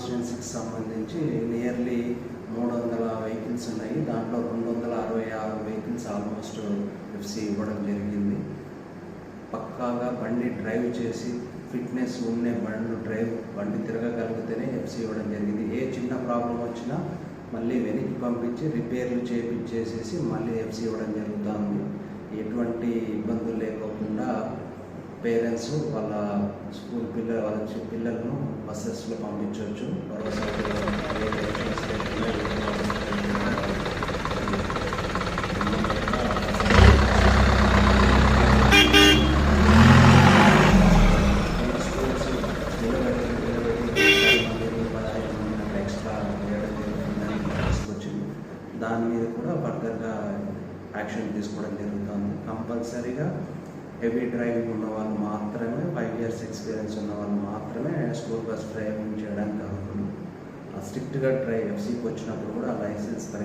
కాన్స్టిట్యున్సీకి సంబంధించి నియర్లీ మూడు వందల వెహికల్స్ ఉన్నాయి. దాంట్లో రెండు వందల అరవై ఆరు వెహికల్స్ ఆల్మోస్ట్ ఎఫ్సి ఇవ్వడం జరిగింది. పక్కాగా బండి డ్రైవ్ చేసి ఫిట్నెస్ ఉండే బండ్లు డ్రైవ్ బండి తిరగగలిగితేనే ఎఫ్సి ఇవ్వడం జరిగింది. ఏ చిన్న ప్రాబ్లం వచ్చినా మళ్ళీ వెనక్కి పంపించి రిపేర్లు చేపించేసేసి మళ్ళీ ఎఫ్సి ఇవ్వడం జరుగుతుంది. ఎటువంటి ఇబ్బందులు పేరెంట్స్ వాళ్ళ స్కూల్ పిల్లల వాళ్ళ పిల్లలను బస్సెస్లో పంపించవచ్చు. పదహైదు ఎక్స్ట్రా దాని మీద కూడా ఫర్దర్గా యాక్షన్ తీసుకోవడం జరుగుతుంది. కంపల్సరీగా హెవీ డ్రైవింగ్ ఉన్న వాళ్ళు మాత్రమే ఫైవ్ ఇయర్స్ ఎక్స్పీరియన్స్ ఉన్న వాళ్ళు మాత్రమే స్కూల్ బస్ డ్రైవింగ్ చేయడానికి అవుతుంది స్ట్రిక్ట్గా డ్రైవ్ ఎఫ్సీకి వచ్చినప్పుడు కూడా లైసెన్స్